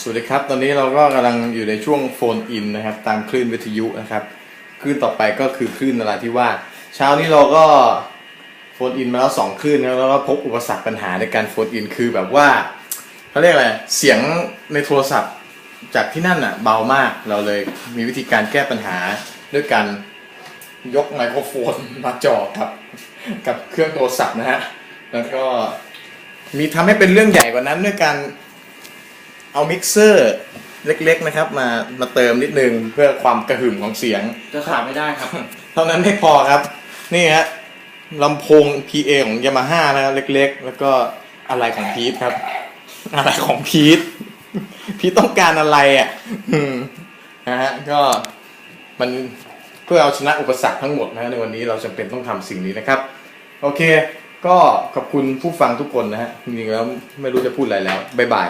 สวัสดีครับ ตอนนี้เราก็กำลังอยู่ในช่วงโฟนอินนะครับ ตามคลื่นวิทยุนะครับคลื่นต่อไปก็คือคลื่นนราธิวาสเช้านี้เราก็โฟนอินมาแล้วสองคลื่นแล้วก็พบอุปสรรคปัญหาในการโฟนอินคือแบบว่าเขาเรียกอะไรเสียงในโทรศัพท์จากที่นั่นอะเบามากเราเลยมีวิธีการแก้ปัญหาด้วยการยกไมโครโฟนมาจ่อกับกับเครื่องโทรศัพท์นะฮะแล้วก็มีทำให้เป็นเรื่องใหญ่กว่านั้นด้วยการ เอามิกเซอร์เล็กๆนะครับ มามาเติมนิดนึงเพื่อความกระหึ่มของเสียง จะขาดไม่ได้ครับ เท่านั้นไม่พอครับ นี่ฮะลำโพง PA ของยามาฮ่านะครับเล็กๆ แล้วก็อะไรของพีทครับ อะไรของพีทพีทต้องการอะไรอะอืมนะฮะก็มันเพื่อเอาชนะอุปสรรคทั้งหมดนะฮะในวันนี้เราจำเป็นต้องทำสิ่งนี้นะครับ โอเค ก็ขอบคุณผู้ฟังทุกคนนะฮะจริงๆแล้วไม่รู้จะพูดอะไรแล้วบ๊ายบาย